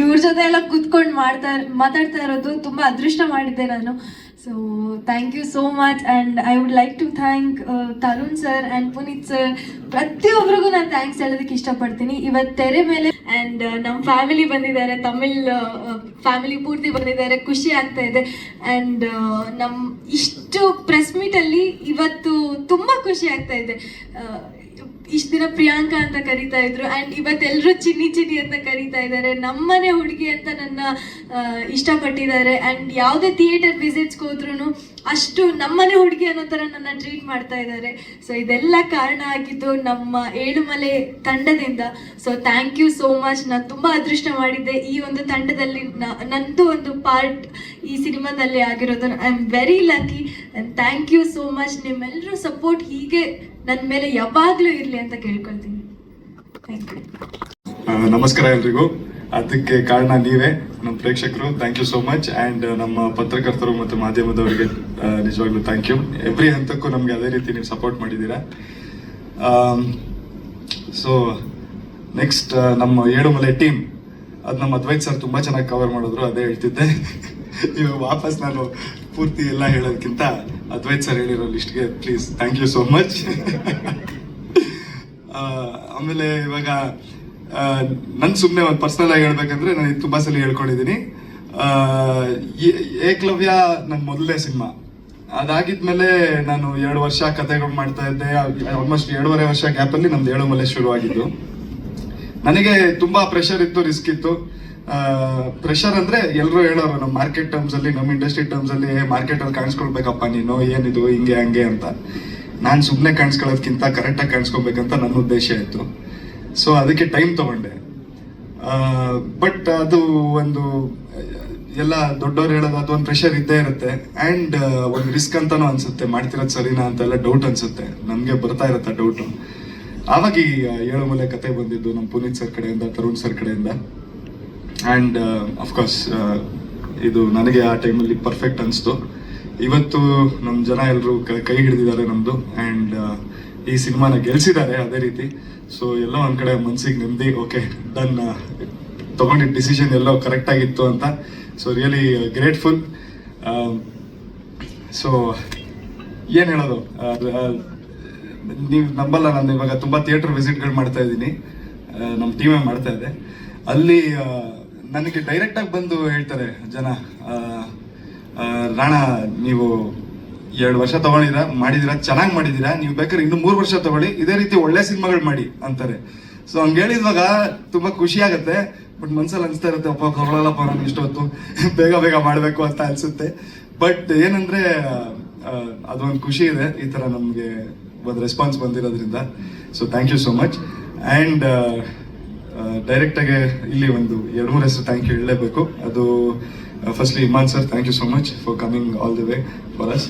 ಇವ್ರ ಜೊತೆ ಎಲ್ಲ ಕುತ್ಕೊಂಡು ಮಾಡ್ತಾ ಮಾತಾಡ್ತಾ ಇರೋದು ತುಂಬಾ ಅದೃಷ್ಟ ಮಾಡಿದ್ದೆ ನಾನು. So thank you so much and I would like to thank Tarun sir and Puneeth sir ಪ್ರತಿಯೊಬ್ಬರಿಗೂ ನಾನು ಥ್ಯಾಂಕ್ಸ್ ಹೇಳೋದಕ್ಕೆ ಇಷ್ಟಪಡ್ತೀನಿ. ಇವತ್ತು ತೆರೆ ಮೇಲೆ ಆ್ಯಂಡ್ ನಮ್ಮ ಫ್ಯಾಮಿಲಿ ಬಂದಿದ್ದಾರೆ. ತಮಿಳ್ ಫ್ಯಾಮಿಲಿ ಪೂರ್ತಿ ಬಂದಿದ್ದಾರೆ. ಖುಷಿ ಆಗ್ತಾ ಇದೆ. ಆ್ಯಂಡ್ ನಮ್ಮ ಇಷ್ಟು ಪ್ರೆಸ್ ಮೀಟಲ್ಲಿ ಇವತ್ತು ತುಂಬ ಖುಷಿ ಆಗ್ತಾ ಇದೆ. ಇಷ್ಟು ದಿನ ಪ್ರಿಯಾಂಕಾ ಅಂತ ಕರಿತಾ ಇದ್ರು. ಆ್ಯಂಡ್ ಇವತ್ತೆಲ್ಲರೂ ಚಿನ್ನಿ ಚಿನ್ನಿ ಅಂತ ಕರಿತಾ ಇದ್ದಾರೆ ನಮ್ಮನೆ ಹುಡುಗಿ ಅಂತ ನನ್ನ ಇಷ್ಟಪಟ್ಟಿದ್ದಾರೆ. ಆ್ಯಂಡ್ ಯಾವುದೇ ಥಿಯೇಟರ್ ವಿಸಿಟ್ಸ್ಗೆ ಹೋದ್ರೂ ಅಷ್ಟು ನಮ್ಮನೆ ಹುಡುಗಿ ಅನ್ನೋ ಥರ ನನ್ನ ಟ್ರೀಟ್ ಮಾಡ್ತಾ ಇದ್ದಾರೆ ಸೊ ಇದೆಲ್ಲ ಕಾರಣ ಆಗಿದ್ದು ನಮ್ಮ ಏಳುಮಲೆ ತಂಡದಿಂದ. So thank you so much ನಾನು ತುಂಬ ಅದೃಷ್ಟ ಮಾಡಿದ್ದೆ ಈ ಒಂದು ತಂಡದಲ್ಲಿ. ನಂದು ಒಂದು ಪಾರ್ಟ್ ಈ ಸಿನಿಮಾದಲ್ಲಿ ಆಗಿರೋದು. I am very lucky and thank you so much ನಿಮ್ಮೆಲ್ಲರೂ support ಹೀಗೆ ನನ್ನ ಮೇಲೆ ಯಾವಾಗಲೂ ಇರಲಿ ಅಂತ ಕೇಳ್ಕೊಳ್ತೀನಿ. ನಮಸ್ಕಾರ ಎಲ್ರಿಗೂ. ಅದಕ್ಕೆ ಕಾರಣ ನೀವೇ, ನಮ್ಮ ಪ್ರೇಕ್ಷಕರು. Thank you so much and ನಮ್ಮ ಪತ್ರಕರ್ತರು ಮತ್ತು ಮಾಧ್ಯಮದವರಿಗೆ ನಿಜವಾಗ್ಲೂ ಥ್ಯಾಂಕ್ ಯು ಎವ್ರಿ ಹಂತಕ್ಕೂ ನಮಗೆ ಅದೇ ರೀತಿ ನೀವು ಸಪೋರ್ಟ್ ಮಾಡಿದ್ದೀರಾ. ಸೊ ನೆಕ್ಸ್ಟ್ ನಮ್ಮ ಏಳುಮಲೆ ಟೀಮ್ ಅದು ನಮ್ಮ ಅದ್ವೈತ್ ಸರ್ ತುಂಬ ಚೆನ್ನಾಗಿ ಕವರ್ ಮಾಡಿದ್ರು, ಅದೇ ಹೇಳ್ತಿದ್ದೆ. ಇವಾಗ ವಾಪಸ್ ನಾನು ಪೂರ್ತಿ ಎಲ್ಲ ಹೇಳೋದಕ್ಕಿಂತ ಅದ್ವೈತ್ ಸರ್ ಹೇಳಿರೋ ಲಿಸ್ಟ್ಗೆ please thank you so much ಆಮೇಲೆ ಇವಾಗ ನನ್ನ ಸುಮ್ಮನೆ ಒಂದು ಪರ್ಸನಲ್ ಆಗಿ ಹೇಳ್ಬೇಕಂದ್ರೆ ನಾನು ತುಂಬಾ ಸಲ ಹೇಳ್ಕೊಂಡಿದ್ದೀನಿ ಏಕಲವ್ಯ ನನ್ನ ಮೊದಲನೇ ಸಿನಿಮಾ. ಅದಾಗಿದ್ಮೇಲೆ ನಾನು ಎರಡು ವರ್ಷ ಕತೆಗಳು ಮಾಡ್ತಾ ಇದ್ದೆ ಆಲ್ಮೋಸ್ಟ್ ಎರಡೂವರೆ ವರ್ಷ ಗ್ಯಾಪಲ್ಲಿ ನಮ್ದು ಏಳು ಮಲೆ ಶುರು ಆಗಿದ್ದು ನನಗೆ ತುಂಬಾ ಪ್ರೆಷರ್ ಇತ್ತು ರಿಸ್ಕ್ ಇತ್ತು. ಪ್ರೆಷರ್ ಅಂದ್ರೆ ಎಲ್ಲರೂ ಹೇಳೋರು, ನಮ್ಮ ಮಾರ್ಕೆಟ್ ಟರ್ಮ್ಸ್ ಅಲ್ಲಿ, ನಮ್ಮ ಇಂಡಸ್ಟ್ರಿ ಟರ್ಮ್ಸ್ ಅಲ್ಲಿ ಮಾರ್ಕೆಟ್ ಅಲ್ಲಿ ಕಾಣಿಸ್ಕೊಳ್ಬೇಕಪ್ಪ ನೀನು, ಏನಿದು, ಹಿಂಗೆ, ಹಂಗೆ ಅಂತ. ನಾನು ಸುಮ್ಮನೆ ಕಾಣಿಸ್ಕೊಳ್ಳೋದಕ್ಕಿಂತ ಕರೆಕ್ಟಾಗಿ ಕಾಣಿಸ್ಕೊಬೇಕಂತ ನನ್ನ ಉದ್ದೇಶ ಇತ್ತು. ಸೊ ಅದಕ್ಕೆ ಟೈಮ್ ತಗೊಂಡೆ. ಬಟ್ ಅದು ಒಂದು, ಎಲ್ಲ ದೊಡ್ಡವ್ರು ಹೇಳೋದು ಅದು ಒಂದು ಪ್ರೆಷರ್ ಇದ್ದೇ ಇರುತ್ತೆ. ಆ್ಯಂಡ್ ಒಂದು ರಿಸ್ಕ್ ಅಂತಲೂ ಅನ್ಸುತ್ತೆ, ಮಾಡ್ತಿರೋದು ಸರಿನಾ ಅಂತೆಲ್ಲ ಡೌಟ್ ಅನ್ಸುತ್ತೆ. ನಮಗೆ ಬರ್ತಾ ಇರುತ್ತೆ ಡೌಟು ಆವಾಗ ಈ ಏಳು ಮೂಲೆ ಕತೆ ಬಂದಿದ್ದು ನಮ್ಮ ಪುನೀತ್ ಸರ್ ಕಡೆಯಿಂದ, ತರುಣ್ ಸರ್ ಕಡೆಯಿಂದ. ಆ್ಯಂಡ್ ಅಫ್ಕೋರ್ಸ್ ಇದು ನನಗೆ ಆ ಟೈಮಲ್ಲಿ ಪರ್ಫೆಕ್ಟ್ ಅನಿಸ್ತು. ಇವತ್ತು ನಮ್ಮ ಜನ ಎಲ್ಲರೂ ಕೈ ಹಿಡಿದಿದ್ದಾರೆ ನಮ್ಮದು ಆ್ಯಂಡ್ ಈ ಸಿನಿಮಾನ ಗೆಲ್ಸಿದ್ದಾರೆ ಅದೇ ರೀತಿ. ಸೊ ಎಲ್ಲೋ ಒಂದು ಕಡೆ ಮನಸ್ಸಿಗೆ ನೆಮ್ಮದಿ ಓಕೆ ಡನ್ ತೊಗೊಂಡಿದ್ದ ಡಿಸಿಷನ್ ಎಲ್ಲೋ ಕರೆಕ್ಟ್ ಆಗಿತ್ತು ಅಂತ. ಸೊ ರಿಯಲಿ ಗ್ರೇಟ್ಫುಲ್ ಸೊ ಏನು ಹೇಳೋದು? ನೀವು ನಂಬಲ್ಲ, ನಾನು ಇವಾಗ ತುಂಬ ಥಿಯೇಟರ್ ವಿಸಿಟ್ಗಳು ಮಾಡ್ತಾ ಇದ್ದೀನಿ. ನಮ್ಮ ಟೀಮೇ ಮಾಡ್ತಾ ಇದೆ. ಅಲ್ಲಿ ನನಗೆ ಡೈರೆಕ್ಟಾಗಿ ಬಂದು ಹೇಳ್ತಾರೆ, ಜನ ರಾಣಾ, ನೀವು ಎರಡು ವರ್ಷ ತಗೊಂಡಿದ್ದೀರಾ ಮಾಡಿದ್ದೀರಾ ಚೆನ್ನಾಗಿ ಮಾಡಿದ್ದೀರಾ ನೀವು ಬೇಕಾದ್ರೆ ಇನ್ನು ಮೂರು ವರ್ಷ ತಗೊಳ್ಳಿ, ಇದೇ ರೀತಿ ಒಳ್ಳೆ ಸಿನಿಮಾಗಳು ಮಾಡಿ ಅಂತಾರೆ. ಸೊ ಹಂಗೆ ಹೇಳಿದ್ವಾಗ ತುಂಬ ಖುಷಿ ಆಗುತ್ತೆ, ಬಟ್ ಮನ್ಸಲ್ಲಿ ಅನಿಸ್ತಾ ಇರುತ್ತೆ, ಅಪ್ಪ ಕೊರಳಲ್ಲಪ್ಪ ನಾನು ಇಷ್ಟೊತ್ತು ಬೇಗ ಬೇಗ ಮಾಡಬೇಕು ಅಂತ ಅನ್ಸುತ್ತೆ. ಬಟ್ ಏನಂದ್ರೆ ಅದೊಂದು ಖುಷಿ ಇದೆ, ಈ ಥರ ನಮಗೆ ಒಂದು ರೆಸ್ಪಾನ್ಸ್ ಬಂದಿರೋದ್ರಿಂದ. So thank you so much and ಡೈರೆಕ್ಟಾಗಿ ಇಲ್ಲಿ ಒಂದು ಎರಡು ಮೂರು ಹೆಸರು ಥ್ಯಾಂಕ್ ಯು ಹೇಳಲೇಬೇಕು. ಅದು firstly Iman sir thank you so much for coming all the way for us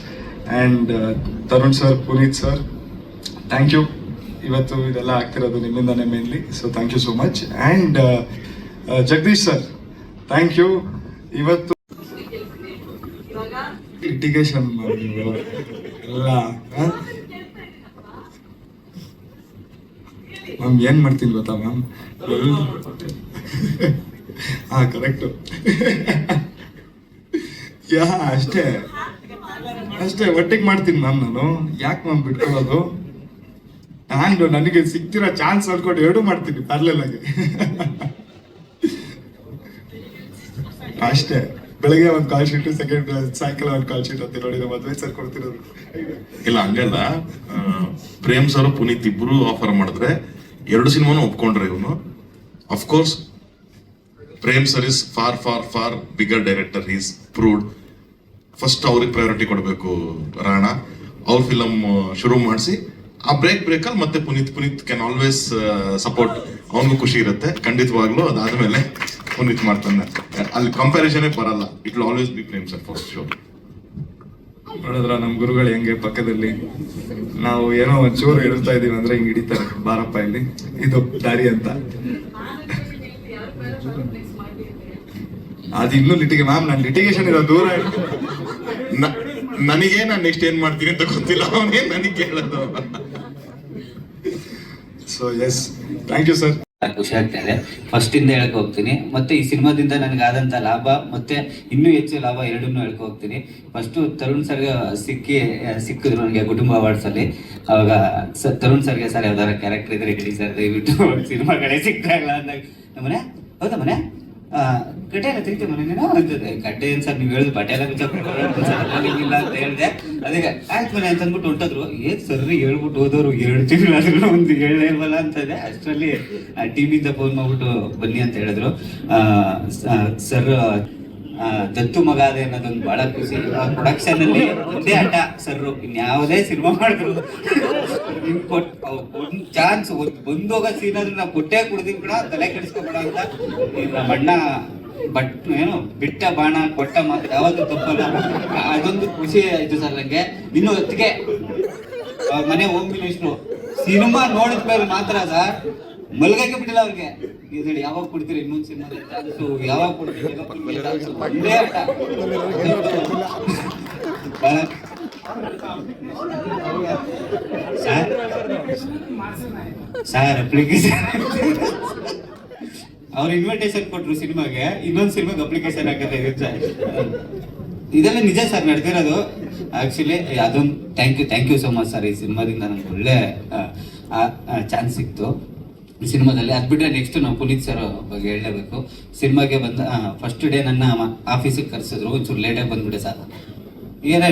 and Tarun sir Puneeth sir thank you ಇವತ್ತು ಇದೆಲ್ಲ ಆಗ್ತಿರೋದು ನಿಮ್ಮಿಂದನೇ mainly so thank you so much and Jagadish sir thank you ಇವತ್ತು litigation ಎಲ್ಲ ma'am ಏನು ಮಾಡ್ತೀನಿ ಗೊತ್ತಾ ma'am ಹಾ correct ಯಾ, ಅಷ್ಟೇ. ಅಷ್ಟೇ, ಒಟ್ಟಿಗೆ ಮಾಡ್ತೀನಿ ನಾನು ನಾನು. ಯಾಕೆ ಮ್ಯಾಮ್ ಬಿಟ್ಕೊಳ್ಳೋದು? ನಾನು, ನನಗೆ ಸಿಗ್ತಿರೋ ಚಾನ್ಸ್ ಅನ್ಕೊಂಡು ಎರಡೂ ಮಾಡ್ತೀನಿ ಪ್ಯಾರ್ಲೆಲ್ ಆಗಿ. ಅಷ್ಟೇ. ಬೆಳಗ್ಗೆ ಒಂದು ಕಾಲ್ ಶೀಟ್ ಸೆಕೆಂಡ್ ಸಾಯಂಕಾಲ ಒಂದು ಕಾಲ್ ಶೀಟ್ ಅಂತ ನೋಡಿ ಮದುವೆ ಸರ್ ಕೊಡ್ತಿರೋದು. ಇಲ್ಲ ಹಂಗಲ್ಲ ಪ್ರೇಮ್ ಸರ್ ಪುನೀತ್ ಇಬ್ರು ಆಫರ್ ಮಾಡಿದ್ರೆ ಎರಡು ಸಿನಿಮಾನು ಒಪ್ಕೊಂಡ್ರೆ ಇವನು. Of course Prem sir is far far far bigger director is proved first ಅವ್ರಿಗೆ ಪ್ರಯಾರಿಟಿ ಕೊಡಬೇಕು ರಾಣ. ಅವ್ರ ಫಿಲಮ್ ಶುರು ಮಾಡಿಸಿ. ಆ ಬ್ರೇಕ್ ಬ್ರೇಕಲ್ಲಿ ಮತ್ತೆ Puneeth Puneeth can always support ಅವನಿಗೂ ಖುಷಿ ಇರುತ್ತೆ. ಖಂಡಿತವಾಗ್ಲೂ ಅದಾದ್ಮೇಲೆ ಪುನೀತ್ ಮಾಡ್ತಾನೆ. ಅಲ್ಲಿ ಕಂಪ್ಯಾರಿಸನ್ ಬರಲ್ಲ. It will always be Prem sir for sure ನೋಡಿದ್ರ ನಮ್ ಗುರುಗಳು ಹೆಂಗೆ ಪಕ್ಕದಲ್ಲಿ? ನಾವು ಏನೋ ಒಂಚೂರು ಹೇಳ್ತಾ ಇದೀವಿ ಅಂದ್ರೆ ಹಿಂಗ್ ಹಿಡಿತಾರೆ. ಬಾರಪ್ಪ ಇಲ್ಲಿ. ಇದು ದಾರಿ ಅಂತ. ಅದು ಇನ್ನೂ ಲಿಟಿಗೆ ಮ್ಯಾಮ್ ನಾನು ಲಿಟಿಗೇಷನ್ ಇರೋ ದೂರ ನನಗೆ ನಾನು ನೆಕ್ಸ್ಟ್ ಏನ್ ಮಾಡ್ತೀನಿ ಅಂತ ಗೊತ್ತಿಲ್ಲ. ಅವನಿಗೆ ನನಗೆ ಕೇಳೋದು. So yes thank you sir ಖುಷಿ ಆಗ್ತಾ ಇದೆ ಫಸ್ಟ್ ಇಂದ ಹೇಳಕ್ ಹೋಗ್ತೀನಿ. ಮತ್ತೆ ಈ ಸಿನಿಮಾದಿಂದ ನನಗಾದಂತ ಲಾಭ, ಮತ್ತೆ ಇನ್ನೂ ಹೆಚ್ಚು ಲಾಭ ಎರಡನ್ನೂ ಹೇಳ್ಕೊ ಹೋಗ್ತೀನಿ. ಫಸ್ಟ್ ತರುಣ್ ಸರ್ಗೆ ಸಿಕ್ಕಿ, ಸಿಕ್ಕಿದ್ರು ನನಗೆ ಕುಟುಂಬ ಅವಾರ್ಡ್ಸ್ ಅಲ್ಲಿ. ಅವಾಗ ತರುಣ್ ಸರ್ಗೆ ಸರ್ ಯಾವ್ದಾರ ಕ್ಯಾರೆಕ್ಟರ್ ಇದ್ರೆ ಹೇಳಿ ಸರ್ ದಯವಿಟ್ಟು ಸಿನಿಮಾ ಕಡೆ ಸಿಗ್ತಾ ಇಲ್ಲ ಅಂದಾಗ. ನಮ್ಮನೆ ಹೌದಾ ಮನೆ? ಗಡ್ಡೆ ಎಲ್ಲ ತಿಂತೀವಿ ಮನೆ ನೀನು? ಅಂತದೆ ಗಡ್ಡೆ ಏನ್ ಸರ್, ನೀವು ಹೇಳಿದ್ರು ಬಟ್ಟೆ ಎಲ್ಲ ಬಿಚ್ಚಾಕಿಲ್ಲ ಅಂತ ಹೇಳಿದೆ. ಅದಕ್ಕೆ ಆಯ್ತು ಮನೆ ಅಂತ ಅಂದ್ಬಿಟ್ಟು ಹೊಂಟದ್ರು. ಏನ್ ಸರ್ ಹೇಳ್ಬಿಟ್ಟು ಹೋದವರು ಎರಡು ತಿಂಗಳಾದ್ರೂ ಒಂದು ಹೇಳೇ ಇಲ್ವಲ್ಲ ಅಂತದೆ ಅಷ್ಟರಲ್ಲಿ ಟಿವಿಯಿಂದ ಫೋನ್ ಮಾಡ್ಬಿಟ್ಟು ಬನ್ನಿ ಅಂತ ಹೇಳಿದ್ರು. ಸರ್ ದತ್ತು ಮಗ ಅದೇ ಅನ್ನೋದೊಂದು ಬಹಳ ಖುಷಿ. ಪ್ರೊಡಕ್ಷನ್ ಅಲ್ಲಿ ಒಂದೇ ಆಟ ಸರ್ ಇನ್ಯಾವುದೇ ಸಿನಿಮಾ ಮಾಡಿದ್ರು. ನಿಮ್ ಕೊಟ್ ಒಂದ್ ಚಾನ್ಸ್ ಬಂದೋಗ ಸೀನ್ ಆದ್ರೂ ನಾವು ಕೊಟ್ಟೆ ಕುಡ್ದಿದ್ ಕೂಡ ತಲೆ ಕೆಡಿಸ್ಕೊಬೇಡ ಅಂತ. ನಮ್ಮ ಅಣ್ಣ ಬಟ್, ಏನು, ಬಿಟ್ಟ ಬಾಣ, ಕೊಟ್ಟ ಮಾತ್ರ ಯಾವತ್ತೂ ತಪ್ಪಲ್ಲ. ಅದೊಂದು ಖುಷಿ ಆಯ್ತು ಸರ್ ನಂಗೆ. ಇನ್ನು ಹೊತ್ತಿಗೆ ಮನೆ ಹೋಗ್ಬಿಟ್ಟು ಸಿನಿಮಾ ನೋಡಿದ ಮೇಲೆ ಮಾತ್ರ ಸರ್, ಮಲ್ಗಕ್ಕೆ ಬಿಟ್ಟಿಲ್ಲ ಅವ್ರಿಗೆ. ಇದು ಯಾವಾಗ ಕೊಡ್ತೀರಿ ಇನ್ನೊಂದು ಸಿನಿಮಾ? ಸೊ ಯಾವಾಗ ಕೊಡ್ತೀರಿ? ಸರ್ ಸರ್ ಅಪ್ಲಿಕೇಶನ್ ಅವ್ರು ಇನ್ವಿಟೇಷನ್ ಕೊಟ್ರು ಸಿನಿಮಾಗೆ ಇನ್ನೊಂದು ಸಿನಿಮಾಗೆ ಅಪ್ಲಿಕೇಶನ್ ಹಾಕತ್ತೆ ಇದೆಲ್ಲ ನಿಜ ಸರ್ ನಡೆದಿರೋದು. ಆಕ್ಚುಲಿ ಅದೊಂದು thank you thank you so much sir ಈ ಸಿನಿಮಾದಿಂದ ನನಗೆ ಒಳ್ಳೆ ಚಾನ್ಸ್ ಸಿಕ್ತು. ಸಿನಿಮಾದಲ್ಲಿ. ಅದು ಬಿಟ್ಟರೆ ನೆಕ್ಸ್ಟ್ ನಾವು ಪುನೀತ್ ಸರ್ ಬಗ್ಗೆ ಹೇಳಲೇಬೇಕು. ಸಿನಿಮಾಗೆ ಬಂದ ಫಸ್ಟ್ ಡೇ ನನ್ನ ಆಫೀಸಿಗೆ ಕರೆಸಿದ್ರು. ಒಂಚೂರು ಲೇಟಾಗಿ ಬಂದ್ಬಿಟ್ಟೆ ಸರ್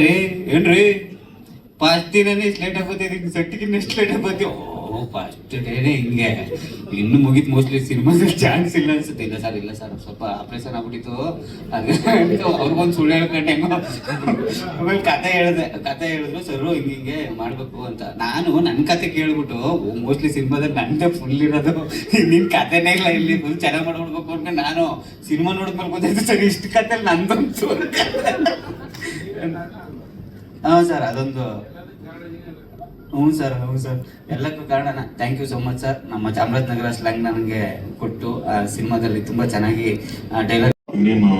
ರೀ ಏನ್ರಿ? ಫಸ್ಟ್ ದಿನನೇ ಇಷ್ಟು ಲೇಟಾಗಿ ಬರ್ತಿದ್ದೀನಿ ಸೆಟ್ಟಿಗಿನ್ನ ಎಷ್ಟು ಲೇಟಾಗಿ ಬರ್ತೀವಿ ಫಸ್ಟ್ ಡೇನೇ ಹಿಂಗೆ. ಇನ್ನು ಮುಗಿತು ಮೋಸ್ಟ್ಲಿ ಸಿನಿಮಾದಲ್ಲಿ ಚಾನ್ಸ್ ಇಲ್ಲ ಅನ್ಸುತ್ತೆ. ಇಲ್ಲ ಸರ್ ಇಲ್ಲ ಸರ್ ಸ್ವಲ್ಪ ಆಪರೇಷನ್ ಆಗ್ಬಿಟ್ಟಿತ್ತು. ಅದು ಅವ್ರಿಗೊಂದು ಸುಳ್ಳು ಹೇಳ್ಕೊಂಡೆ ಆಮೇಲೆ ಕತೆ ಹೇಳಿದೆ. ಕತೆ ಹೇಳಿದ್ರು, ಸರ್, ಹಿಂಗೆ ಹಿಂಗೆ ಮಾಡ್ಬೇಕು ಅಂತ. ನಾನು ನನ್ನ ಕತೆ ಕೇಳ್ಬಿಟ್ಟು ಮೋಸ್ಟ್ಲಿ ಸಿನಿಮಾದಲ್ಲಿ ನಂದೇ ಫುಲ್ ಇರೋದು. ನಿನ್ ಕತೆನೇ ಇಲ್ಲ ಇಲ್ಲಿ ಫುಲ್ ಚೆನ್ನಾಗಿ ಮಾಡ್ಬಿಡ್ಬೇಕು ಅಂತ ನಾನು ಸಿನಿಮಾ ನೋಡಿದ್ಮೇಲೆ ಗೊತ್ತಾಯ್ತು ಸರ್ ಇಷ್ಟು ಕತೆ ನಂದೊಂದು ಹಾ ಸರ್ ಅದೊಂದು ಹ್ಞೂ ಸರ್ ಹ್ಞೂ ಸರ್. ಎಲ್ಲಕ್ಕೂ ಕಾರಣ thank you so much sir ನಮ್ಮ ಚಾಮರಾಜನಗರ ಸ್ಲ್ಯಾಂಗ್ ನನಗೆ ಕೊಟ್ಟು, ಆ, ಸಿನಿಮಾದಲ್ಲಿ ತುಂಬ ಚೆನ್ನಾಗಿ ಡೈಲಾಗ್ ಇನ್ನೇನು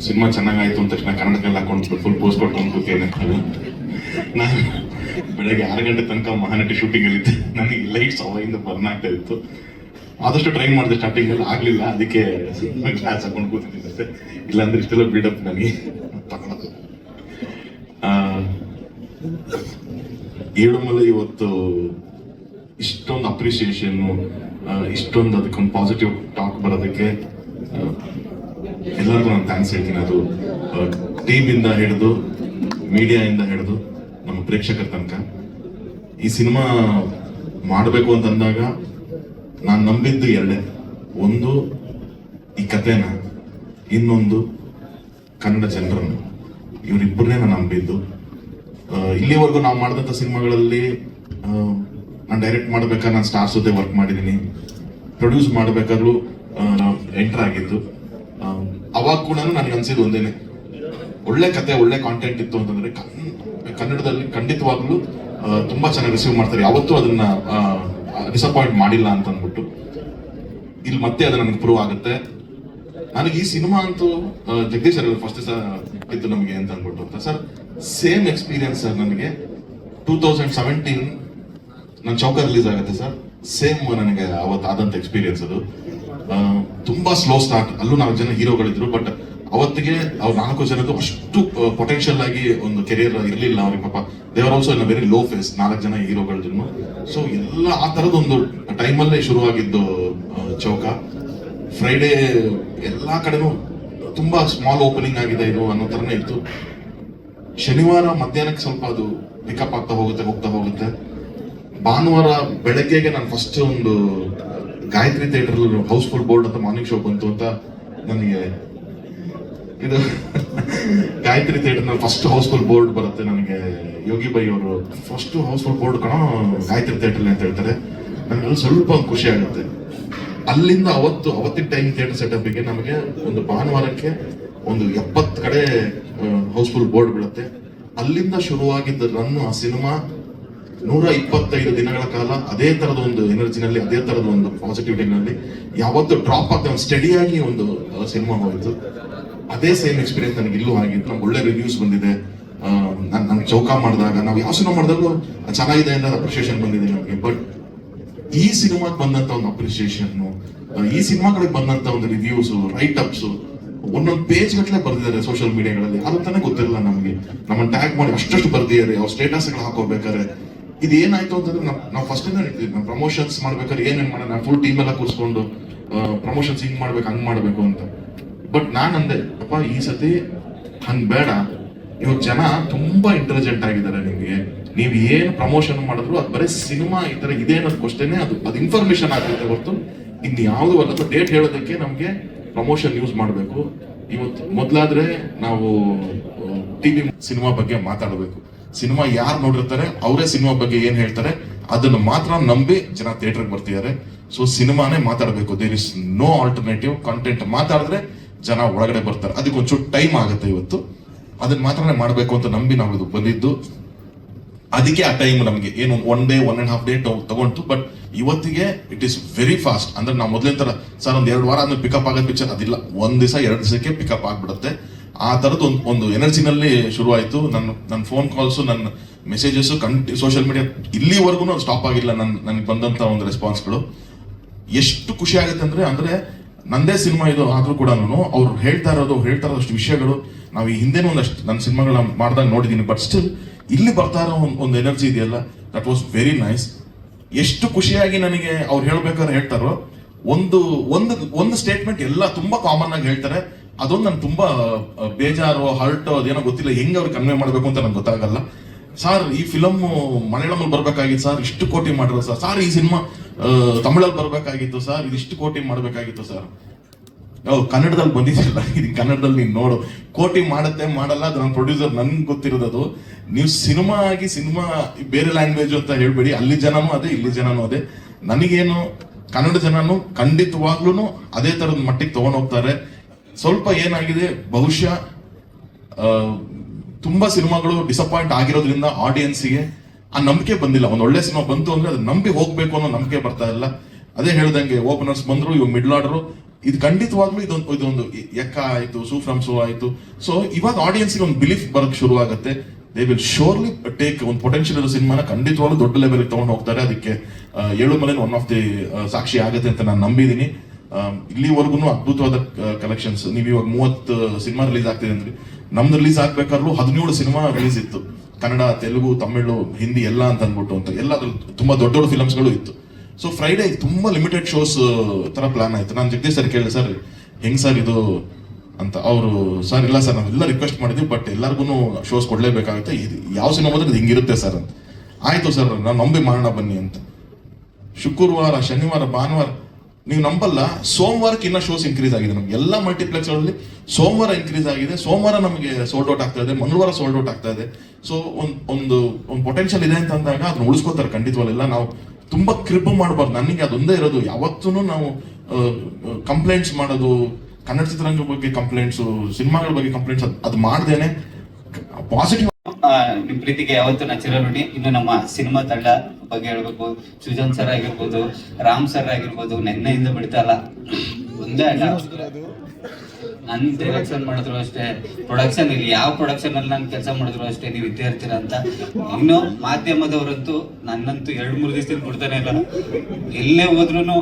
ಸಿನಿಮಾ ಚೆನ್ನಾಗಾಯ್ತು ಅಂತ ತಕ್ಷಣ ಕನ್ನಡಕ್ಕೆಲ್ಲ ಹಾಕೊಂಡು ಫುಲ್ ಪೋಸ್ಟ್ ಕೊಟ್ಟು ಕೂತೇನೆ ನಾನು ಬೆಳಗ್ಗೆ ಆರು ಗಂಟೆ ತನಕ ಮಹಾನಟಿ ಶೂಟಿಂಗ್ ಅಲ್ಲಿ ಇದ್ದೆ. ನನಗೆ ಲೈಟ್ಸ್ ಅವಾಗಿಂದ ಬರ್ನ್ ಆಗ್ತಾ ಇತ್ತು. ಆದಷ್ಟು ಟ್ರೈ ಮಾಡಿದೆ ಸ್ಟಾರ್ಟಿಂಗ್ ಅಲ್ಲಿ. ಆಗ್ಲಿಲ್ಲ. ಅದಕ್ಕೆ ಕ್ಲಾಸ್ ಹಾಕೊಂಡು ಕೂತಿದ್ದೀನಿ ಸರ್ ಇಲ್ಲಾಂದ್ರೆ ಇಷ್ಟೆಲ್ಲ ಬಿಲ್ಡಪ್ ನನಗೆ. ತಗೊಳ್ಳೋದು ಏಳುಮಲೆ ಇವತ್ತು ಇಷ್ಟೊಂದು ಅಪ್ರಿಸಿಯೇಷನ್ ಇಷ್ಟೊಂದು ಅದಕ್ಕೊಂದು ಪಾಸಿಟಿವ್ ಟಾಕ್ ಬರೋದಕ್ಕೆ ಎಲ್ಲರಿಗೂ ನಾನು ಥ್ಯಾಂಕ್ಸ್ ಹೇಳ್ತೀನಿ. ಅದು ಟೀಮ್ ಇಂದ ಹಿಡಿದು ಮೀಡಿಯಾಯಿಂದ ಹಿಡಿದು ನಮ್ಮ ಪ್ರೇಕ್ಷಕರ ತನಕ. ಈ ಸಿನಿಮಾ ಮಾಡಬೇಕು ಅಂತ ಅಂದಾಗ ನಾನು ನಂಬಿದ್ದು ಎರಡೇ. ಒಂದು, ಈ ಕಥೆನ, ಇನ್ನೊಂದು ಕನ್ನಡ ಜನರನ್ನು. ಇವರಿಬ್ಬರನ್ನೇ ನಾನು ನಂಬಿದ್ದು. ಇಲ್ಲಿವರೆಗೂ ನಾವು ಮಾಡಿದಂಥ ಸಿನಿಮಾಗಳಲ್ಲಿ ನಾನು ಡೈರೆಕ್ಟ್ ಮಾಡ್ಬೇಕಾದ್ರೆ ನಾನು ಸ್ಟಾರ್ಸ್ ಜೊತೆ ವರ್ಕ್ ಮಾಡಿದ್ದೀನಿ. ಪ್ರೊಡ್ಯೂಸ್ ಮಾಡಬೇಕಾದ್ರೂ ಎಂಟರ್ ಆಗಿದ್ದು. ಅವಾಗ ಕೂಡ ನನಗೆ ಅನ್ಸಿದ್ದು ಒಂದೇನೆ. ಒಳ್ಳೆ ಕತೆ, ಒಳ್ಳೆ ಕಾಂಟೆಂಟ್ ಇತ್ತು ಅಂತಂದ್ರೆ ಕನ್ನಡದಲ್ಲಿ ಖಂಡಿತವಾಗ್ಲೂ ತುಂಬಾ ಚೆನ್ನಾಗಿ ರಿಸೀವ್ ಮಾಡ್ತಾರೆ. ಯಾವತ್ತೂ ಅದನ್ನ ಡಿಸಪಾಯಿಂಟ್ ಮಾಡಿಲ್ಲ ಅಂತ ಅಂದ್ಬಿಟ್ಟು ಇಲ್ಲಿ ಮತ್ತೆ ಅದು ನನಗೆ ಪ್ರೂವ್ ಆಗುತ್ತೆ. ನನಗೆ ಈ ಸಿನಿಮಾ ಅಂತೂ ಜಗದೀಶ್ ಸರ್ ಫಸ್ಟ್ ಸರ್ ಇತ್ತು ನಮಗೆ ಅಂತ ಅಂದ್ಬಿಟ್ಟು ಅಂತ. ಸರ್ ಸೇಮ್ ಎಕ್ಸ್ಪೀರಿಯನ್ಸ್ ಸರ್ ನನಗೆ. ಟೂ ತೌಸಂಡ್ ಸೆವೆಂಟೀನ್ ನನ್ನ ಚೌಕ ರಿಲೀಸ್ ಆಗುತ್ತೆ ಸರ್ ಸೇಮ್ ನನಗೆ ಅವತ್ತು ಆದಂಥ ಎಕ್ಸ್ಪೀರಿಯನ್ಸ್ ಅದು. ತುಂಬಾ ಸ್ಲೋ ಸ್ಟಾರ್ಟ್ ಅಲ್ಲೂ ನಾಲ್ಕು ಜನ ಹೀರೋಗಳಿದ್ರು ಬಟ್ ಅವತ್ತಿಗೆ ಅವ್ರು ನಾಲ್ಕು ಜನಕ್ಕೂ ಅಷ್ಟು ಪೊಟೆನ್ಷಿಯಲ್ ಆಗಿ ಒಂದು ಕೆರಿಯರ್ ಇರಲಿಲ್ಲ ಅವ್ರಿಗೆ, ಪಾಪ. They were also in very low phase ನಾಲ್ಕು ಜನ ಹೀರೋಗಳಿದ್ರು ಸೊ ಎಲ್ಲ ಆ ತರದೊಂದು ಟೈಮಲ್ಲೇ ಶುರುವಾಗಿದ್ದು ಚೌಕ ಫ್ರೈಡೇ ಎಲ್ಲ ಕಡೆನೂ ತುಂಬಾ ಸ್ಮಾಲ್ ಓಪನಿಂಗ್ ಆಗಿದೆ ಇದು ಅನ್ನೋ ಥರನೇ ಇತ್ತು. ಶನಿವಾರ ಮಧ್ಯಾಹ್ನಕ್ಕೆ ಸ್ವಲ್ಪ ಅದು ಪಿಕಪ್ ಆಗ್ತಾ ಹೋಗುತ್ತೆ, ಹೋಗ್ತಾ ಹೋಗುತ್ತೆ. ಭಾನುವಾರ ಬೆಳಗ್ಗೆಗೆ ನಾನು ಫಸ್ಟ್ ಒಂದು, Gayathri theatre house full board ಅಂತ ಮಾರ್ನಿಂಗ್ ಶೋ ಬಂತು ಅಂತ ನನಗೆ ಇದು Gayathri theatre first first house full board ಬರುತ್ತೆ ನನಗೆ. ಯೋಗಿ ಬೈ ಅವರು ಫಸ್ಟ್ ಹೌಸ್ಫುಲ್ ಬೋರ್ಡ್ ಕಣ ಗಾಯತ್ರಿ ಥಿಯೇಟರ್ ಅಂತ ಹೇಳ್ತಾರೆ. ನನಗೆ ಸ್ವಲ್ಪ ಖುಷಿ ಆಗುತ್ತೆ. ಅಲ್ಲಿಂದ ಅವತ್ತು, ಅವತ್ತಿನ ಟೈಮ್ ಥಿಯೇಟರ್ ಸೆಟಪ್ಗೆ ನಮಗೆ ಒಂದು ಭಾನುವಾರಕ್ಕೆ ಒಂದು ಎಪ್ಪತ್ತು ಕಡೆ ಹೌಸ್ಫುಲ್ ಬೋರ್ಡ್ ಬೀಳುತ್ತೆ ಅಲ್ಲಿಂದ ಶುರುವಾಗಿದ್ದ ರನ್ ಆ ಸಿನಿಮಾ ನೂರ ಇಪ್ಪತ್ತೈದು ದಿನಗಳ ಕಾಲ ಅದೇ ತರದ ಒಂದು ಎನರ್ಜಿನಲ್ಲಿ ಅದೇ ತರದ ಒಂದು ಪಾಸಿಟಿವಿಟಿನಲ್ಲಿ ಯಾವತ್ತು ಡ್ರಾಪ್ ಆಗದೆ ಒಂದು ಸ್ಟಡಿಯಾಗಿ ಒಂದು ಸಿನಿಮಾ ಹೋಯಿತು. ಅದೇ ಸೇಮ್ ಎಕ್ಸ್ಪೀರಿಯನ್ಸ್ ನನಗೆ ಇಲ್ಲೂ ಆಗಿತ್ತು. ನಮ್ಗೆ ಒಳ್ಳೆ ರಿವ್ಯೂಸ್ ಬಂದಿದೆ. ನಾನು ಚೌಕ ಮಾಡಿದಾಗ ನಾವು ಯಾವ ಸಿನಿಮಾ ಮಾಡಿದಾಗಲೂ ಚೆನ್ನಾಗಿದೆ ಅಂತ ಅಪ್ರಿಷಿಯೇಷನ್ ಬಂದಿದೆ ನಮಗೆ. ಬಟ್ ಈ ಸಿನಿಮಾಗೆ ಬಂದಂತ ಒಂದು ಅಪ್ರಿಸಿಯೇಷನ್ ಈ ಸಿನಿಮಾಗಳಿಗೆ ಬಂದಂತ ಒಂದು ರಿವ್ಯೂಸ್ ರೈಟ್ ಅಪ್ಸ್ ಒಂದೊಂದು ಪೇಜ್ ಗಟ್ಟಲೆ ಬರ್ದಿದ್ದಾರೆ ಸೋಷಿಯಲ್ ಮೀಡಿಯಾಗಳಲ್ಲಿ ಅದು ತಾನೇ ಗೊತ್ತಿರಲ್ಲ ನಮಗೆ. ನಮ್ಮನ್ನ ಟ್ಯಾಗ್ ಮಾಡಿ ಅಷ್ಟಷ್ಟು ಬರ್ದಿದ್ದಾರೆ. ಅವ್ರ ಸ್ಟೇಟಸ್ಗಳು ಹಾಕೋಬೇಕಾರೆ ಇದು ಏನಾಯ್ತು ಅಂತಂದ್ರೆ ನಾವು ಫಸ್ಟ್ ಇಂದ ನಾವು ಪ್ರಮೋಷನ್ಸ್ ಮಾಡ್ಬೇಕಾದ್ರೆ ಏನೇನ್ ಮಾಡೋಣ? ಫುಲ್ ಟೀಮ್ ಎಲ್ಲ ಕೂರಿಸ್ಕೊಂಡು ಪ್ರಮೋಷನ್ಸ್ ಹಿಂಗ್ ಮಾಡ್ಬೇಕು, ಹಂಗ್ ಮಾಡ್ಬೇಕು ಅಂತ. ಬಟ್ ನಾನು ಅಂದೆ, ಅಪ್ಪ, ಈ ಸತಿ ಹಂಗ್ ಬೇಡ. ಇವಾಗ ಜನ ತುಂಬಾ ಇಂಟೆಲಿಜೆಂಟ್ ಆಗಿದ್ದಾರೆ ನಿಮಗೆ. ನೀವು ಏನು ಪ್ರಮೋಷನ್ ಮಾಡಿದ್ರು ಅದು ಬರೀ ಸಿನಿಮಾ ಈ ತರ ಇದೆ ಅನ್ನೋದಕ್ಕೋಸ್ಕರನೇ ಅದು. ಅದು ಇನ್ಫಾರ್ಮೇಶನ್ ಆಗುತ್ತೆ ಹೊರತು. ಇನ್ ಯಾವ್ದು ಅಲ್ಲ ಡೇಟ್ ಹೇಳೋದಕ್ಕೆ ನಮ್ಗೆ ಪ್ರಮೋಷನ್ ಯೂಸ್ ಮಾಡಬೇಕು. ಇವತ್ತು ಮೊದಲಾದ್ರೆ ನಾವು ಟಿವಿ ಸಿನಿಮಾ ಬಗ್ಗೆ ಮಾತಾಡಬೇಕು. ಸಿನಿಮಾ ಯಾರು ನೋಡಿರ್ತಾರೆ, ಅವರೇ ಸಿನಿಮಾ ಬಗ್ಗೆ ಏನ್ ಹೇಳ್ತಾರೆ, ಅದನ್ನು ಮಾತ್ರ ನಂಬಿ ಜನ ಥಿಯೇಟರ್ಗೆ ಬರ್ತಿದ್ದಾರೆ ಸೊ ಸಿನಿಮಾನೇ ಮಾತಾಡಬೇಕು. There is no alternative content ಮಾತಾಡಿದ್ರೆ ಜನ ಒಳಗಡೆ ಬರ್ತಾರೆ. ಅದಕ್ಕೆ ಒಂಚೂರು ಟೈಮ್ ಆಗುತ್ತೆ ಇವತ್ತು. ಅದನ್ನ ಮಾತ್ರನೇ ಮಾಡಬೇಕು ಅಂತ ನಂಬಿ ನಾವು ಬಂದಿದ್ದು. ಅದಕ್ಕೆ ಆ ಟೈಮ್ ನಮಗೆ ಏನು one day one and half day ತಗೊಂಡು ಬಟ್ ಇವತ್ತಿಗೆ ಇಟ್ ಇಸ್ ವೆರಿ ಫಾಸ್ಟ್ ಅಂದ್ರೆ ನಾವು ಮೊದಲಿನ ತರ, ಸರ್ ಒಂದು ಎರಡು ವಾರ ಅಂದ್ರೆ ಪಿಕಪ್ ಆಗೋ ಪಿಕ್ಚರ್ ಅದಿಲ್ಲ. ಒಂದ್ ದಿವಸ, ಎರಡು ದಿವಸಕ್ಕೆ ಪಿಕಪ್ ಆಗ್ಬಿಡುತ್ತೆ. ಆ ತರದ್ದು ಒಂದು ಒಂದು ಎನರ್ಜಿನಲ್ಲಿ ಶುರುವಾಯಿತು. ನನ್ನ ನನ್ನ ಫೋನ್ ಕಾಲ್ಸು ನನ್ನ ಮೆಸೇಜಸ್ ಕಂಟಿ ಸೋಷಿಯಲ್ ಮೀಡಿಯಾ ಇಲ್ಲಿವರೆಗೂ ಸ್ಟಾಪ್ ಆಗಿಲ್ಲ ನನ್ನ ನನಗೆ ಬಂದಂತ ಒಂದು ರೆಸ್ಪಾನ್ಸ್ಗಳು ಎಷ್ಟು ಖುಷಿ ಆಗುತ್ತೆ ಅಂದ್ರೆ ಅಂದ್ರೆ ನಂದೇ ಸಿನಿಮಾ ಇದು ಆದ್ರೂ ಕೂಡ ಅವ್ರು ಹೇಳ್ತಾ ಇರೋದು ಹೇಳ್ತಾ ಇರೋದಷ್ಟು ವಿಷಯಗಳು. ನಾವು ಈ ಹಿಂದೆನೂ ಒಂದಷ್ಟು ನನ್ನ ಸಿನಿಮಾಗಳನ್ನ ಮಾಡಿದಾಗ ನೋಡಿದ್ದೀನಿ ಬಟ್ ಸ್ಟಿಲ್ ಇಲ್ಲಿ ಬರ್ತಾ ಇರೋ ಒಂದು ಒಂದು ಎನರ್ಜಿ ಇದೆಯಲ್ಲ? ದಟ್ ವಾಸ್ ವೆರಿ ನೈಸ್ ಎಷ್ಟು ಖುಷಿಯಾಗಿ ನನಗೆ ಅವ್ರು ಹೇಳ್ಬೇಕಾದ್ರೆ ಹೇಳ್ತಾರೋ, ಒಂದು ಒಂದು ಒಂದು ಸ್ಟೇಟ್ಮೆಂಟ್ ಎಲ್ಲ ತುಂಬಾ ಕಾಮನ್ ಆಗಿ ಹೇಳ್ತಾರೆ. ಅದೊಂದು ನನ್ಗೆ ತುಂಬಾ ಬೇಜಾರೋ, ಹರ್ಟ್, ಅದೇನೋ ಗೊತ್ತಿಲ್ಲ, ಹೆಂಗ್ ಅವ್ರಿಗೆ ಕನ್ವೆ ಮಾಡ್ಬೇಕು ಅಂತ ನಂಗೆ ಗೊತ್ತಾಗಲ್ಲ. ಸರ್, ಈ ಫಿಲಮ್ ಮಲಯಾಳಮಲ್ಲಿ ಬರ್ಬೇಕಾಗಿತ್ತು ಸರ್, ಇಷ್ಟು ಕೋಟಿ ಮಾಡಿರೋ ಸರ್ ಸರ್ ಈ ಸಿನಿಮಾ ತಮಿಳಲ್ಲಿ ಬರ್ಬೇಕಾಗಿತ್ತು ಸರ್, ಇದಿಷ್ಟು ಕೋಟಿ ಮಾಡ್ಬೇಕಾಗಿತ್ತು ಸರ್. ಓ ಕನ್ನಡದಲ್ಲಿ ಬಂದಿದ್ದಿಲ್ಲ ಇದು ಕನ್ನಡದಲ್ಲಿ ನೀನು ನೋಡು. ಕೋಟಿ ಮಾಡುತ್ತೆ, ಮಾಡಲ್ಲ, ಅದು ನನ್ನ ಪ್ರೊಡ್ಯೂಸರ್ ನನ್ಗೆ ಗೊತ್ತಿರೋದು ನೀವು ಸಿನಿಮಾ ಆಗಿ ಸಿನಿಮಾ, ಬೇರೆ ಲ್ಯಾಂಗ್ವೇಜ್ ಅಂತ ಹೇಳ್ಬೇಡಿ. ಅಲ್ಲಿ ಜನನೂ ಅದೇ, ಇಲ್ಲಿ ಜನನೂ ಅದೇ. ನನಗೇನು, ಕನ್ನಡ ಜನನು ಖಂಡಿತವಾಗ್ಲೂ ಅದೇ ತರದ ಮಟ್ಟಿಗೆ ಹೋಗ್ತಾರೆ. ಸ್ವಲ್ಪ ಏನಾಗಿದೆ, ಬಹುಶಃ ತುಂಬ ಸಿನಿಮಾಗಳು ಡಿಸಪಾಯಿಂಟ್ ಆಗಿರೋದ್ರಿಂದ ಆಡಿಯನ್ಸಿಗೆ ಆ ನಂಬಿಕೆ ಬಂದಿಲ್ಲ. ಒಂದು ಒಳ್ಳೆ ಸಿನಿಮಾ ಬಂತು ಅಂದ್ರೆ ಅದು ನಂಬಿ ಹೋಗ್ಬೇಕು ಅನ್ನೋ ನಂಬಿಕೆ ಬರ್ತಾ ಇಲ್ಲ. ಅದೇ ಹೇಳ್ದಂಗೆ ಓಪನರ್ಸ್ ಬಂದ್ರು ಇವಾಗ ಮಿಡ್ಲ್ ಆರ್ಡರ್ ಇದು ಖಂಡಿತವಾಗ್ಲೂ ಇದೊಂದು ಇದೊಂದು ಎಕ್ಕ ಆಯ್ತು ಸೂ ಫ್ರಮ್ ಸೋ ಆಯ್ತು. ಸೊ ಇವಾಗ ಆಡಿಯನ್ಸ್ಗೆ ಒಂದು ಬಿಲೀಫ್ ಬರಕ್ಕೆ ಶುರು ಆಗುತ್ತೆ. ದೇ ವಿಲ್ ಶೋರ್ಲಿ ಟೇಕ್ ಒಂದು ಪೊಟೆನ್ಷಿಯಲ್ ಇರೋ ಸಿನಿಮಾನ ಖಂಡಿತವಾಗ್ಲೂ ದೊಡ್ಡ ಲೆವೆಲ್ಗೆ ತಗೊಂಡು ಹೋಗ್ತಾರೆ. ಅದಕ್ಕೆ Elumale one of the ಸಾಕ್ಷಿ ಆಗುತ್ತೆ ಅಂತ ನಾನು ನಂಬಿದ್ದೀನಿ ಇಲ್ಲಿವರೆಗೂ ಅದ್ಭುತವಾದ ಕಲೆಕ್ಷನ್ಸ್ ನೀವು ಇವಾಗ ಮೂವತ್ತು ಸಿನಿಮಾ ರಿಲೀಸ್ ಆಗ್ತಿದೆ ಅಂದ್ರೆ. ನಮ್ದು ರಿಲೀಸ್ ಆಗ್ಬೇಕಾದ್ರೂ ಹದಿನೇಳು ಸಿನಿಮಾ ರಿಲೀಸ್ ಇತ್ತು. ಕನ್ನಡ, ತೆಲುಗು, ತಮಿಳು, ಹಿಂದಿ ಎಲ್ಲ ಅಂತ ಅಂದ್ಬಿಟ್ಟು ಅಂತ. ಎಲ್ಲ ತುಂಬಾ ದೊಡ್ಡ ದೊಡ್ಡ ಫಿಲಮ್ಸ್ಗಳು ಇತ್ತು. ಸೊ ಫ್ರೈಡೇ ತುಂಬ ಲಿಮಿಟೆಡ್ ಶೋಸ್ ಥರ ಪ್ಲಾನ್ ಆಯ್ತು. ನಾನು ಜಗದೀಶ್ ಸರ್ ಕೇಳಿದೆ, ಸರ್, ಹೆಂಗ್ ಸರ್ ಇದು? ಅಂತ. ಅವರು, ಸರ್, ಇಲ್ಲ ಸರ್ ನಾವೆಲ್ಲ ರಿಕ್ವೆಸ್ಟ್ ಮಾಡಿದ್ವಿ ಬಟ್ ಎಲ್ಲರಿಗೂ ಶೋಸ್ ಕೊಡಲೇಬೇಕಾಗುತ್ತೆ. ಇದು ಯಾವ ಸಿನಿಮಾ ಬಂದ್ರೆ ಹಿಂಗಿರುತ್ತೆ ಸರ್ ಅಂತ. ಆಯಿತು ಸರ್, ನಾನು ನಂಬಿ ಮಾಡೋಣ ಬನ್ನಿ ಅಂತ. ಶುಕ್ರವಾರ, ಶನಿವಾರ, ಭಾನುವಾರ, ನೀವು ನಂಬಲ್ಲ, ಸೋಮವಾರಕ್ಕೆ ಇನ್ನೂ ಶೋಸ್ ಇನ್ಕ್ರೀಸ್ ಆಗಿದೆ ನಮ್ಗೆ. ಎಲ್ಲ ಮಲ್ಟಿಪ್ಲೆಕ್ಸ್ಗಳಲ್ಲಿ ಸೋಮವಾರ ಇನ್ಕ್ರೀಸ್ ಆಗಿದೆ. ಸೋಮವಾರ ನಮಗೆ ಸೋಲ್ಡ್ ಔಟ್ ಆಗ್ತಾ ಇದೆ. ಮಂಗಳವಾರ ಸೋಲ್ಡ್ ಔಟ್ ಆಗ್ತಾ ಇದೆ. ಸೊ ಒಂದು ಒಂದು ಒಂದು ಪೊಟೆನ್ಶಿಯಲ್ ಇದೆ ಅಂತ ಅಂದಾಗ ಅದನ್ನ ಉಳಿಸ್ಕೋತಾರೆ ಖಂಡಿತವಲ್ಲ ನಾವು ತುಂಬಾ ಕ್ರಿಬ್ ಮಾಡಬಾರ್ದು. ನನಗೆ ಅದೊಂದೇ ಇರೋದು. ಯಾವತ್ತೂ ನಾವು ಕಂಪ್ಲೇಂಟ್ಸ್ ಮಾಡೋದು ಕನ್ನಡ ಚಿತ್ರರಂಗ ಬಗ್ಗೆ ಕಂಪ್ಲೇಂಟ್ಸ್ ಸಿನಿಮಾಗಳ ಬಗ್ಗೆ ಕಂಪ್ಲೇಂಟ್ಸ್ ಅದು ಮಾಡ್ದೇನೆ. ಪಾಸಿಟಿವ್ ನಿಮ್ ಪ್ರೀತಿಗೆ ಯಾವತ್ತೂ ನಾ ನೋಡಿ. ಇನ್ನು ನಮ್ಮ ಸಿನಿಮಾ ತಂಡ ಬಗ್ಗೆ ಹೇಳ್ಬೇಕು. ಸುಜನ್ ಸರ್ ಆಗಿರ್ಬೋದು ರಾಮ್ ಸರ್ ಆಗಿರ್ಬೋದು ನೆನ್ನೆಯಿಂದ ಬಿಡ್ತಾ ಇಲ್ಲ. ಒಂದೇ ಆಟ ನನ್ ಡೈರೆಕ್ಷನ್ ಮಾಡಿದ್ರು ಅಷ್ಟೇ. ಪ್ರೊಡಕ್ಷನ್ ಇಲ್ಲಿ ಯಾವ ಪ್ರೊಡಕ್ಷನ್ ಅಲ್ಲಿ ನಾನು ಕೆಲಸ ಮಾಡಿದ್ರು ಅಷ್ಟೇ ನೀವು ಇದ್ದೇ ಇರ್ತೀರ ಅಂತ. ಇನ್ನು ಮಾಧ್ಯಮದವರಂತೂ ನನ್ನಂತೂ ಎರಡು, ಮೂರು ದಿವಸದಿಂದ ಬಿಡ್ತಾನೆ ಇಲ್ಲ. ಎಲ್ಲೇ ಹೋದ್ರು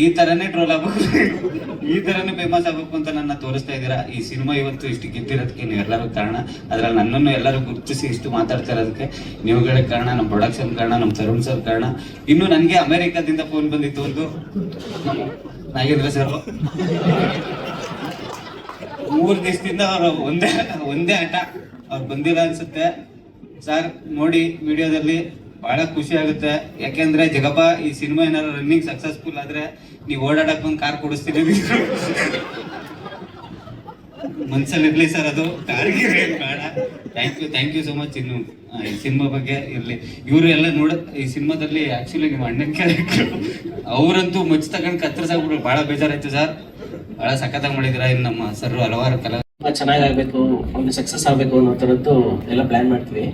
ಈ ತರನೇ ಟ್ರೋಲ್ ಆಗ್ಬೇಕು. ಈ ತರನೇ ಫೇಮಸ್ ಆಗ್ಬೇಕು ಅಂತ ನನ್ನ ತೋರಿಸ್ತಾ ಇದ್ದೀರಾ? ಈ ಸಿನಿಮಾ ಇವತ್ತು ಇಷ್ಟು ಗೆದ್ದಿರೋದಕ್ಕೆ ನೀವು ಎಲ್ಲರೂ ಕಾರಣ. ಅದ್ರಲ್ಲಿ ನನ್ನನ್ನು ಎಲ್ಲರೂ ಗುರುತಿಸಿ ಇಷ್ಟು ಮಾತಾಡ್ತಾ ಇರೋದಕ್ಕೆ ನೀವುಗಳೇ ಕಾರಣ ನಮ್ಮ ಪ್ರೊಡಕ್ಷನ್ ಕಾರಣ ನಮ್ಮ ತರುಣ್ ಸರ್ ಕಾರಣ. ಇನ್ನು ನನಗೆ ಅಮೆರಿಕದಿಂದ ಫೋನ್ ಬಂದಿತ್ತು ಒಂದು. ನಾಗೇಂದ್ರ ಸರ್ ಮೂರು ದಿವಸದಿಂದ ಅವರು ಒಂದೇ ಒಂದೇ ಆಟ ಅವ್ರು ಬಂದಿಲ್ಲ ಅನ್ಸುತ್ತೆ. ಸರ್, ನೋಡಿ ವಿಡಿಯೋದಲ್ಲಿ ಬಹಳ ಖುಷಿ ಆಗುತ್ತೆ. ಯಾಕೆಂದ್ರೆ ಜಗಪ್ಪ ಈ ಸಿನಿಮಾ ಏನಾದ್ರು ರನ್ನಿಂಗ್ ಸಕ್ಸಸ್ಫುಲ್ ಆದ್ರೆ ನೀವು ಓಡಾಡಕ್ ಬಂದು ಕಾರ್ ಕೊಡಿಸ್ತೀನಿ ಮನ್ಸಲ್ಲಿ ಇರ್ಲಿ ಸರ್ ಅದು. Thank you thank you so much ಇನ್ನು ಈ ಸಿನಿಮಾ ಬಗ್ಗೆ ಇರ್ಲಿ. ಇವರು ಎಲ್ಲ ನೋಡ, ಈ ಸಿನಿಮಾದಲ್ಲಿ ಆಕ್ಚುಲಿ ನಿಮ್ಮ ಅಣ್ಣನ ಕ್ಯಾರೆಕ್ಟರ್ ಅವರಂತೂ ಮಚ್ಚ ತಗೊಂಡ್ ಕತ್ತರಿಸಾಗ್ಬಿಟ್ರು ಬಹಳ ಬೇಜಾರಾಯ್ತು ಸರ್. ಬಹಳ ಸಖತ್ತಾಗಿ ಮಾಡಿದಿರ ಇನ್ನು ನಮ್ಮ ಸರ್ ಹಲವಾರು ಕಲಾ ತುಂಬಾ ಚೆನ್ನಾಗಾಗಬೇಕು ಒಂದು ಸಕ್ಸಸ್ ಆಗಬೇಕು ಅನ್ನೋ ಥರದ್ದು ಎಲ್ಲ ಪ್ಲಾನ್ ಮಾಡ್ತೀವಿ.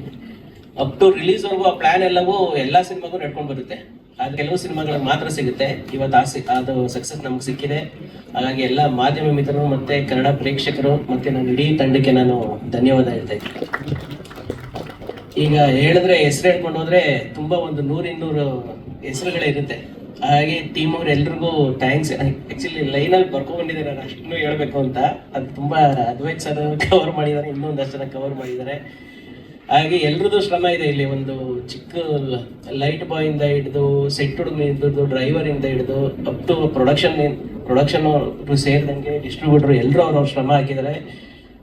ಅಪ್ ಟು ರಿಲೀಸ್ವರೆಗೂ ಆ ಪ್ಲಾನ್ ಎಲ್ಲವೂ ಎಲ್ಲ ಸಿನಿಮಾಗೂ ನಡ್ಕೊಂಡು ಬರುತ್ತೆ. ಆದ್ರೆ ಕೆಲವು ಸಿನಿಮಾಗಳಿಗೆ ಮಾತ್ರ ಸಿಗುತ್ತೆ. ಇವತ್ತು ಆ ಅದು ಸಕ್ಸಸ್ ನಮ್ಗೆ ಸಿಕ್ಕಿದೆ. ಹಾಗಾಗಿ ಎಲ್ಲ ಮಾಧ್ಯಮ ಮಿತ್ರರು ಮತ್ತೆ ಕನ್ನಡ ಪ್ರೇಕ್ಷಕರು ಮತ್ತೆ ನನ್ನ ಇಡೀ ತಂಡಕ್ಕೆ ನಾನು ಧನ್ಯವಾದ ಹೇಳ್ತಾ ಇದ್ದೀನಿ. ಈಗ ಹೇಳಿದ್ರೆ ಹೆಸರು ಹೇಳ್ಕೊಂಡು ಹೋದ್ರೆ ತುಂಬಾ ಒಂದು ನೂರಿನ್ನೂರು ಹೆಸರುಗಳೇ ಇರುತ್ತೆ. ಹಾಗೆ ಟೀಮ್ ಅವ್ರ ಎಲ್ರಿಗೂ ಥ್ಯಾಂಕ್ಸ್ ಆ್ಯಕ್ಚುಲಿ ಲೈನಲ್ಲಿ ಬರ್ಕೊಂಡಿದ್ದಾರೆ ನಾನು, ಅಷ್ಟನ್ನು ಹೇಳ್ಬೇಕು ಅಂತ. ಅದು ತುಂಬ ಅದ್ವೈತ್ ಸರ್ ಕವರ್ ಮಾಡಿದ್ದಾರೆ ಇನ್ನೊಂದಷ್ಟು ಜನ ಕವರ್ ಮಾಡಿದ್ದಾರೆ. ಹಾಗೆ ಎಲ್ರದ್ದು ಶ್ರಮ ಇದೆ ಇಲ್ಲಿ, ಒಂದು ಚಿಕ್ಕ ಲೈಟ್ ಬಾಯ್ ಇಂದ ಹಿಡಿದು ಸೆಟ್ ಹಿಡಿದು ಡ್ರೈವರ್ ಇಂದ ಹಿಡಿದು ಅಪ್ ಟು ಪ್ರೊಡಕ್ಷನ್ ಪ್ರೊಡಕ್ಷನ್ ಸೇರಿದಂಗೆ ಡಿಸ್ಟ್ರಿಬ್ಯೂಟರ್ ಎಲ್ಲರೂ ಅವ್ರವ್ರ ಶ್ರಮ ಹಾಕಿದ್ದಾರೆ.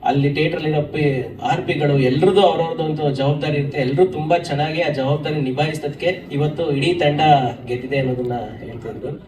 ಅಲ್ಲಿ ಥಿಯೇಟ್ರಲ್ಲಿರೋ ಪಿ ಆರ್ ಪಿಗಳು ಎಲ್ರದ್ದು ಅವ್ರವ್ರದ್ದು ಒಂದು ಜವಾಬ್ದಾರಿ ಇರುತ್ತೆ. ಎಲ್ಲರೂ ತುಂಬಾ ಚೆನ್ನಾಗಿ ಆ ಜವಾಬ್ದಾರಿ ನಿಭಾಯಿಸೋದಕ್ಕೆ ಇವತ್ತು ಇಡೀ ತಂಡ ಗೆದ್ದಿದೆ ಅನ್ನೋದನ್ನ ಹೇಳ್ತಿದ್ರು